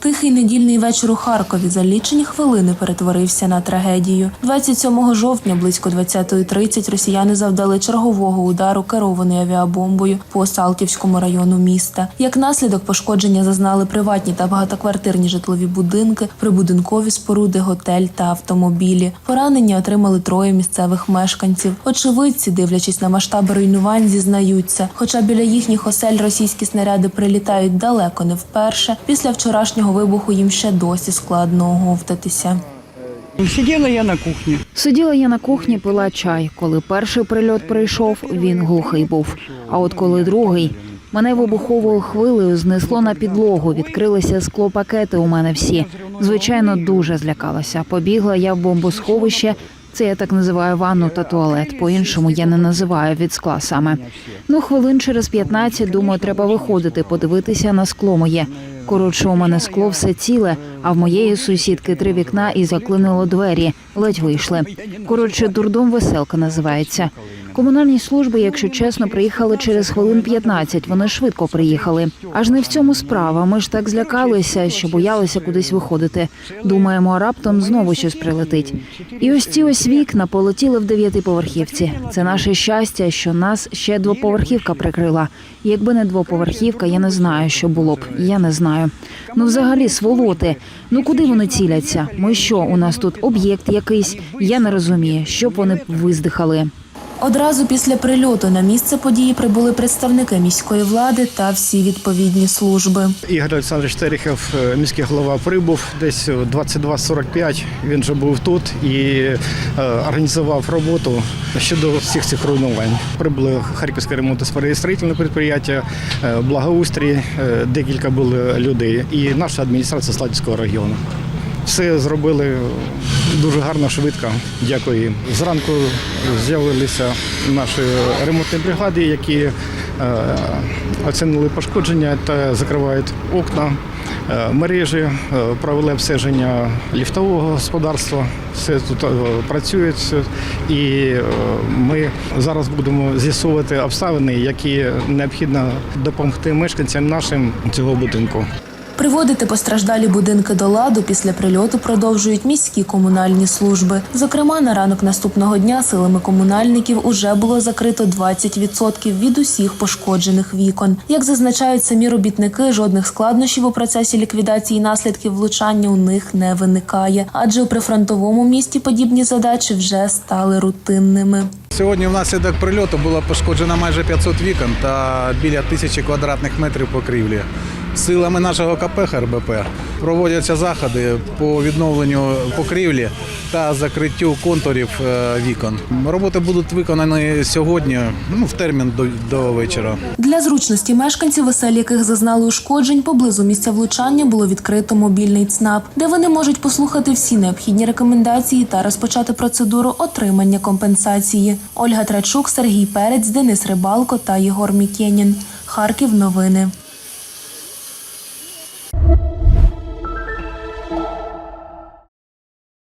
Тихий недільний вечір у Харкові за лічені хвилини перетворився на трагедію. 27 жовтня близько 20.30 росіяни завдали чергового удару керованою авіабомбою по Салтівському району міста. Як наслідок пошкодження зазнали приватні та багатоквартирні житлові будинки, прибудинкові споруди, готель та автомобілі. Поранення отримали троє місцевих мешканців. Очевидці, дивлячись на масштаби руйнувань, зізнаються, хоча біля їхніх осель російські снаряди прилітають далеко не вперше. Після вчорашнього вибуху їм ще досі складно оговтатися. Сиділа я на кухні. Сиділа я на кухні, пила чай. Коли перший прильот прийшов, він глухий був. А от коли другий, мене вибуховою хвилею знесло на підлогу. Відкрилися склопакети у мене всі. Звичайно, дуже злякалася. Побігла я в бомбосховище. Це я так називаю ванну та туалет. По-іншому я не називаю від скла саме. Ну, хвилин через 15, думаю, треба виходити, подивитися на скло моє. Коротше, у мене скло все ціле, а в моєї сусідки три вікна і заклинило двері. Ледь вийшли. Коротше, дурдом веселка називається. Комунальні служби, якщо чесно, приїхали через хвилин 15. Вони швидко приїхали. Аж не в цьому справа. Ми ж так злякалися, що боялися кудись виходити. Думаємо, раптом знову щось прилетить. І ось ці ось вікна полетіли в дев'ятиповерхівці. Це наше щастя, що нас ще двоповерхівка прикрила. Якби не двоповерхівка, я не знаю, що було б. Я не знаю. Ну, взагалі, сволоти. Ну куди вони ціляться? Ми що? У нас тут об'єкт якийсь? Я не розумію, щоб вони виздихали. Одразу після прильоту на місце події прибули представники міської влади та всі відповідні служби. Ігор Олександрович Терехов, е, міський голова, прибув десь о 22.45. Він вже був тут і е, організував роботу щодо всіх цих руйнувань. Прибули Харківське ремонтно-строїтельне підприємство, е, благоустрій, декілька було людей, і наша адміністрація Сладівського району. Все зробили дуже гарно, швидко. Дякую їм. Зранку з'явилися наші ремонтні бригади, які е, оцінили пошкодження та закривають окна, е, мережі, е, провели обстеження ліфтового господарства. Все тут працює. І ми зараз будемо з'ясовувати обставини, які необхідно допомогти мешканцям нашим цього будинку. Приводити постраждалі будинки до ладу після прильоту продовжують міські комунальні служби. Зокрема, на ранок наступного дня силами комунальників уже було закрито 20% від усіх пошкоджених вікон. Як зазначають самі робітники, жодних складнощів у процесі ліквідації наслідків влучання у них не виникає, адже у прифронтовому місті подібні задачі вже стали рутинними. Сьогодні внаслідок прильоту було пошкоджено майже 500 вікон та біля тисячі квадратних метрів покрівлі. Силами нашого КП ХРБП проводяться заходи по відновленню покрівлі та закриттю контурів е, вікон. Роботи будуть виконані сьогодні, ну в термін до, до вечора. Для зручності мешканців, осель яких зазнали ушкоджень, поблизу місця влучання було відкрито мобільний ЦНАП, де вони можуть послухати всі необхідні рекомендації та розпочати процедуру отримання компенсації. Ольга Трачук, Сергій Перець, Денис Рибалко та Єгор Мікенін. Харків. Новини.